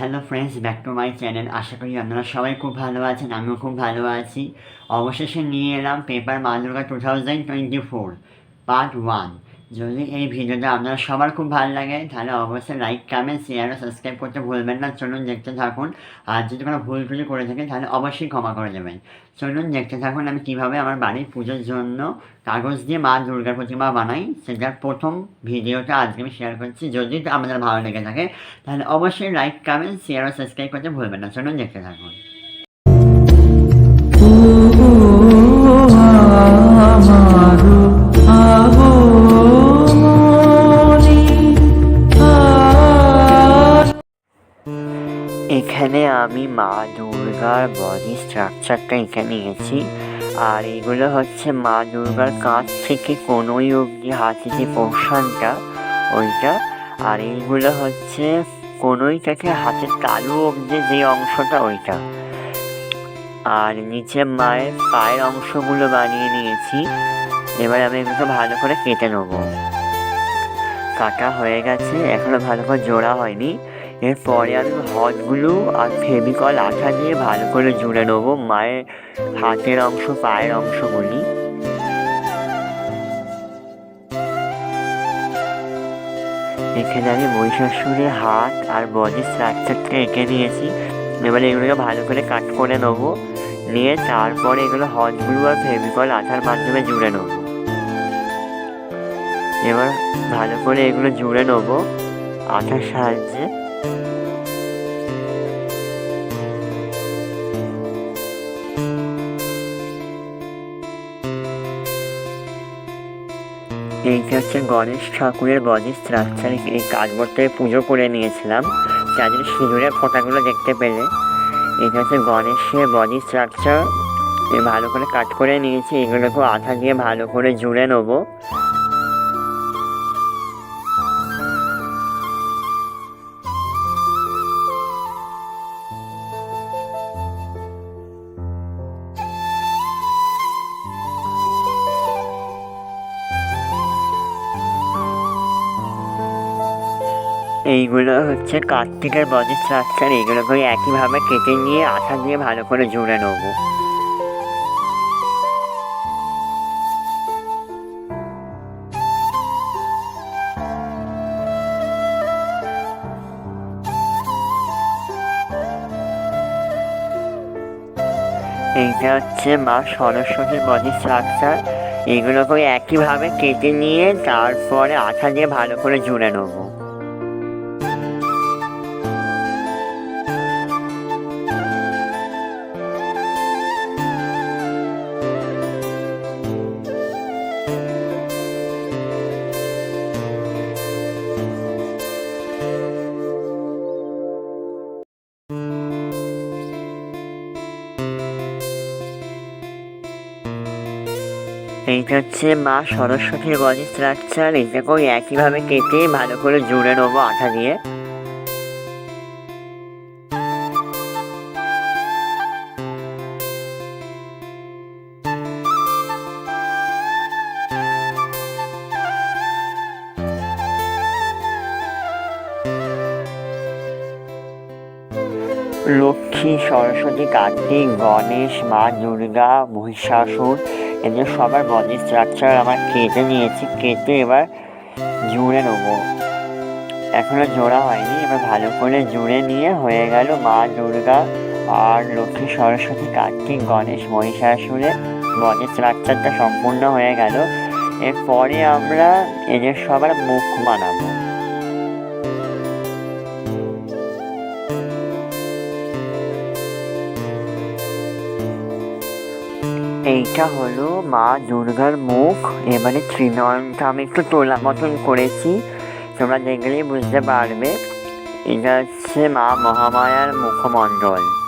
Hello friends back to my channel আশা করি আপনারা সবাই খুব ভালো আছেন, আমিও খুব ভালো আছি। অবশেষে নিয়ে এলাম পেপার মা Durga two thousand twenty four part one যদি এই ভিডিওটা আপনারা সবার খুব ভালো লাগে তাহলে অবশ্যই লাইক কমেন্ট শেয়ার ও সাবস্ক্রাইব করতে ভুলবেন না চলুন দেখতে থাকুন আর যদি কোনো ভুল টুল করে থাকেন তাহলে অবশ্যই ক্ষমা করে দেবেন চলুন দেখতে থাকুন আমি কীভাবে আমার বাড়ির পুজোর জন্য কাগজ দিয়ে মা দুর্গার প্রতিমা বানাই সেটার প্রথম ভিডিওটা আজকে আমি শেয়ার করছি যদি আপনাদের ভালো লেগে থাকে তাহলে অবশ্যই লাইক কমেন্ট শেয়ার ও সাবস্ক্রাইব করতে ভুলবেন না চলুন দেখতে থাকুন এখানে আমি মা দুর্গার বডি স্ট্রাকচারটা এখানে নিয়েছি। আর এগুলো হচ্ছে মা দুর্গার কাছ থেকে কোনোই অবধি হাতে যে পোর্শনটা ওইটা। আর এইগুলো হচ্ছে কোনোই থেকে হাতের তালু অবধি যে অংশটা, ওইটা। আর নিচে মায়ের পায়ের অংশগুলো বানিয়ে নিয়েছি। এবার আমি এগুলো ভালো করে কেটে নেব। কাটা হয়ে গেছে, এখনও ভালো করে জোড়া হয়নি। এরপরে আমি হটগুলো আর ফেভিকল আঠা দিয়ে ভালো করে জুড়ে নেব, মায়ের হাতের অংশ, পায়ের অংশগুলি। এখানে আমি মহিষাসুরের হাত আর বডি স্ট্রাকচারটা এঁকে নিয়েছি। এবারে এগুলোকে ভালো করে কাট করে নেব, নিয়ে তারপরে এগুলো হটগুলো আর ফেভিকল আঠার মাধ্যমে জুড়ে নেব। এবার ভালো করে এগুলো জুড়ে নেব, আঠার সাহায্যে। এইটা হচ্ছে গণেশ ঠাকুরের বডি স্ট্রাকচার এই কার্ডবোর্ডটায় পুজো করে নিয়েছিলাম। চাঁদের সিঁদুরের ফোঁটাগুলো দেখতে পেলে। এটা হচ্ছে গণেশের বডি স্ট্রাকচার ভালো করে কাট করে নিয়েছি। এগুলোকে আঠা দিয়ে ভালো করে জুড়ে নেব। এইগুলো হচ্ছে কার্তিকের বডি স্ট্রাকচার এইগুলোকে একইভাবে কেটে নিয়ে আঠা দিয়ে ভালো করে জুড়ে নেব। এইটা হচ্ছে মা সরস্বতীর বডি স্ট্রাকচার এগুলোকে একইভাবে কেটে নিয়ে তারপরে আঠা দিয়ে ভালো করে জুড়ে নেব। এইটা হচ্ছে মা সরস্বতীর বডি স্ট্রাকচার এটাকেও একইভাবে কেটে ভালো করে জুড়ে নেব আঠা দিয়ে। লক্ষ্মী সরস্বতী কার্তিক, গণেশ, মা দুর্গা, মহিষাসুর এদের সবার বডি স্ট্রাকচার আমার কেটে নিয়েছি, কেটে এবার জুড়ে নেব। এখনও জোড়া হয়নি, এবার ভালো করে জুড়ে নিয়ে হয়ে গেল মা দুর্গা আর লক্ষ্মী সরস্বতী কার্তিক, গণেশ মহিষাসুরের বডি স্ট্রাকচারটা সম্পূর্ণ হয়ে গেল। এরপরে আমরা এদের সবার মুখ বানাবো। এইটা হলো মা দুর্গার মুখ। এবারে ত্রিনয়নটা আমি একটু তোলা মতন করেছি। তোমরা দেখলেই বুঝতে পারবে। এটা হচ্ছে মা মহামায়ার মুখমণ্ডল।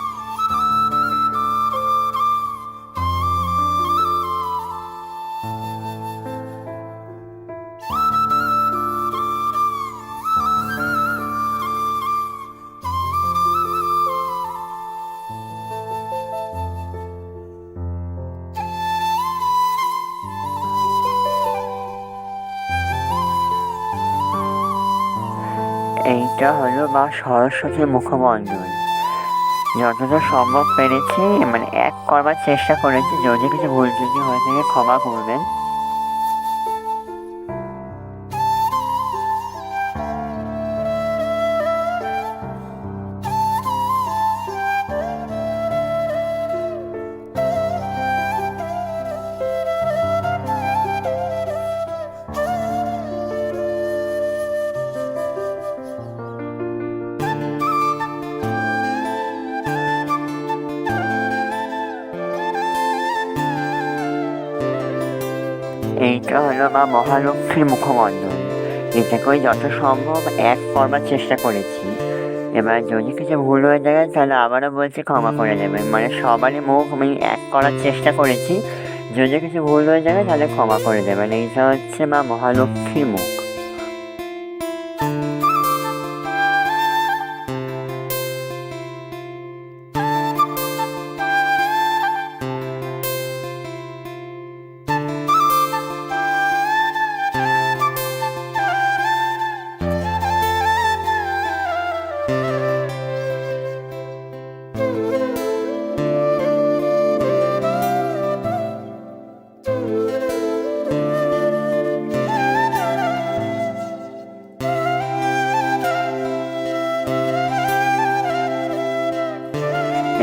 এইটা হলো মা সরস্বতীর মুখমণ্ডল। যতটা সম্ভব পেরেছি মানে এক করবার চেষ্টা করেছি, যদি কিছু ভুল যদি হয়ে থাকে ক্ষমা করবেন। এইটা হলো মা মহালক্ষ্মীর মুখমণ্ডল। এটাকেই যত সম্ভব এক করবার চেষ্টা করেছি। এবার যদি কিছু ভুল হয়ে যায়, তাহলে আবারও বলছি ক্ষমা করে দেবেন। মানে সবারই মুখ আমি এক করার চেষ্টা করেছি। যদি কিছু ভুল হয়ে যায়, তাহলে ক্ষমা করে দেবেন। এইটা হচ্ছে মা মহালক্ষ্মীর মুখ।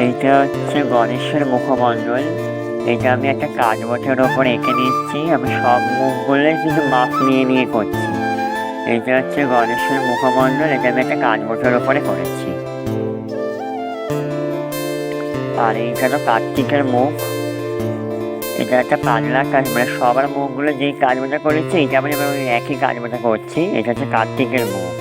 এইটা হচ্ছে গণেশের মুখমণ্ডল। এটা আমি একটা কাগজের ওপর এঁকে নিচ্ছি। আমি সব মুখগুলোই কিন্তু মাপ নিয়ে নিয়ে করছি। এইটা হচ্ছে গণেশের মুখমণ্ডল। এটা আমি একটা কাগজের ওপরে করেছি। আর এইটা তো কার্তিকের মুখ। এটা একটা পাতলা কাজ মানে সবার মুখগুলো যেই কাজ মোজা করেছি এটা আমি একই কাজ মোজা করছি। এটা হচ্ছে কার্তিকের মুখ।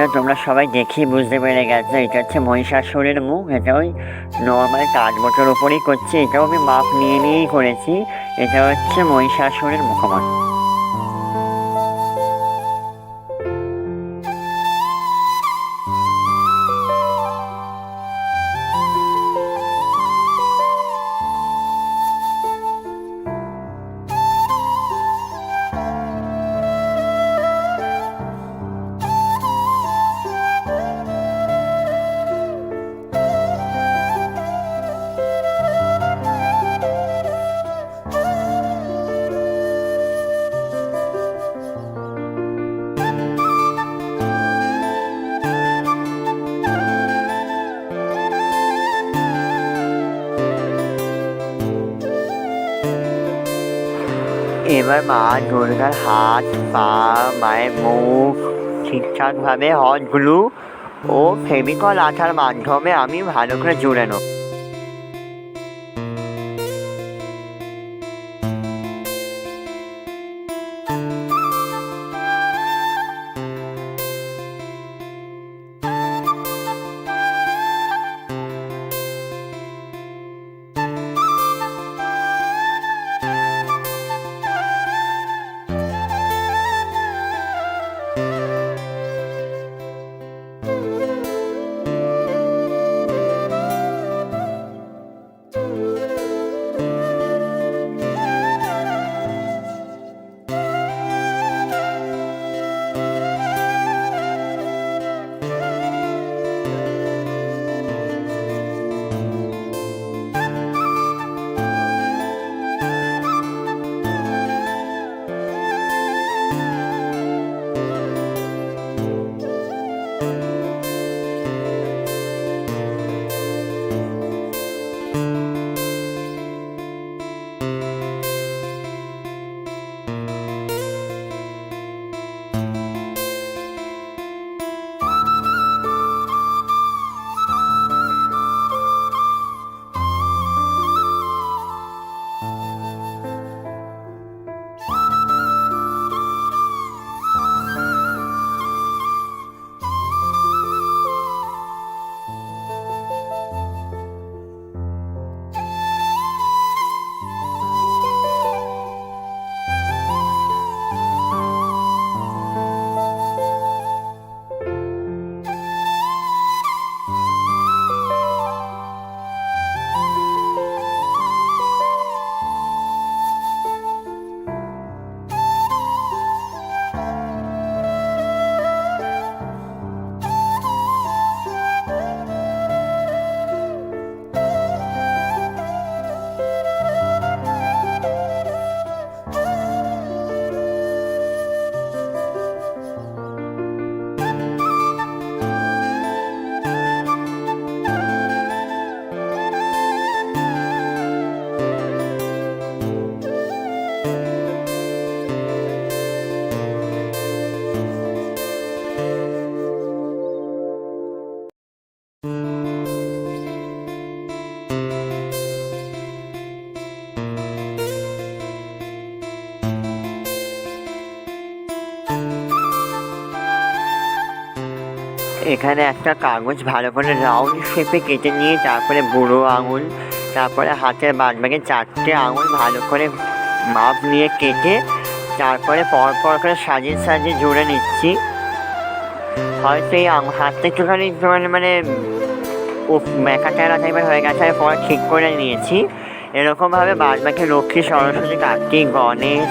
এইটা তোমরা সবাই দেখি বুঝতে পেরে গেছো, এটা হচ্ছে মহিষাসুরের মুখ, এটা ওই নর্মাল কাঠবোটোর উপরেই করছি, এটাও আমি মাপ নিয়ে নিয়েই করেছি, এটা হচ্ছে মহিষাসুরের মুখমণ্ডল। এবার মা দুর্গার হাত, পা, মায়ের মুখ ঠিকঠাকভাবে হটগুলো ও ফেমিকল আঠার মাধ্যমে আমি ভালো করে জুড়ে নেব। এখানে একটা কাগজ ভালো করে রাউন্ড শেপে কেটে নিয়ে, তারপরে বুড়ো আঙুল, তারপরে হাতের বাদবাকি চারটে আঙুল ভালো করে মাপ নিয়ে কেটে, তারপরে পর পর করে সাজিয়ে সাজিয়ে জুড়ে নিচ্ছি। হয়তো এই হাতটা একটুখানি মানে মেকা টেরা টাইপের হয়ে গেছে আমি পরে ঠিক করে নিয়েছি। এরকমভাবে বাদবাকি লক্ষ্মী, সরস্বতী, কার্তিক, গণেশ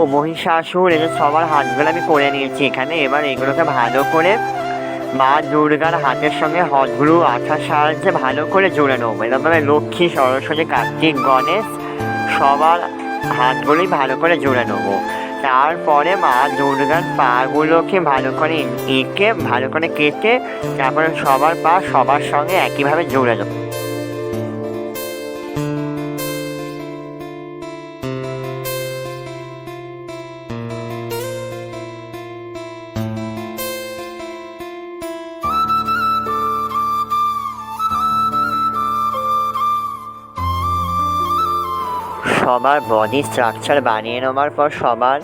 ও মহিষাসুর, এদের সবার হাতগুলো আমি করে নিয়েছি এখানে। এবার এগুলোকে ভালো করে মা দুর্গার হাতের সঙ্গে হজগুরু আঠার সাহায্যে ভালো করে জুড়ে নেব। এরকমভাবে লক্ষ্মী, সরস্বতী, কার্তিক, গণেশ, সবার হাতগুলোই ভালো করে জুড়ে নেব। তারপরে মা দুর্গার পাগুলোকে ভালো করে এঁকে, ভালো করে কেটে, তারপরে সবার পা সবার সঙ্গে একইভাবে জুড়ে দেবো সবার বডি স্ট্রাকচার বানিয়ে নেওয়ার পর সবার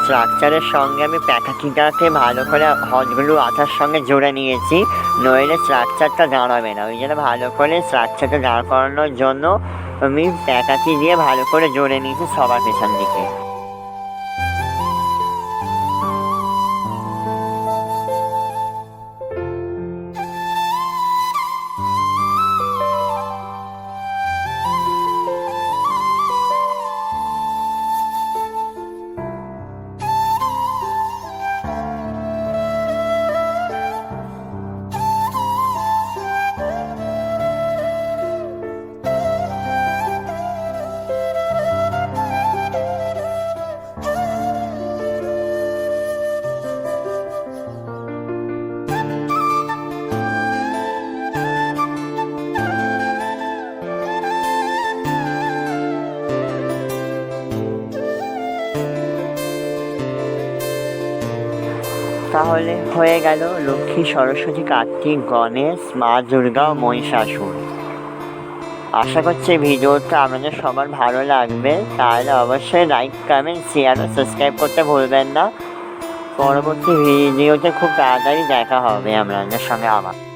স্ট্রাকচারের সঙ্গে আমি প্যাকেটিংটাকে ভালো করে হজগুলো আঠার সঙ্গে জুড়ে নিয়েছি, নইলে স্ট্রাকচারটা দাঁড়াবে না। ওই জন্য ভালো করে স্ট্রাকচারটা দাঁড় করানোর জন্য আমি প্যাকাটি দিয়ে ভালো করে জুড়ে নিয়েছি সবার পেছন দিকে। তাহলে হয়ে গেল লক্ষ্মী, সরস্বতী, কার্তিক, গণেশ, মা, দুর্গা ও মহিষাসুর। আশা করছি ভিডিওটা আপনাদের সবার ভালো লাগবে। তাহলে অবশ্যই লাইক কমেন্ট শেয়ার ও সাবস্ক্রাইব করতে ভুলবেন না। পরবর্তী ভিডিওতে খুব তাড়াতাড়ি দেখা হবে আপনাদের সঙ্গে আবার।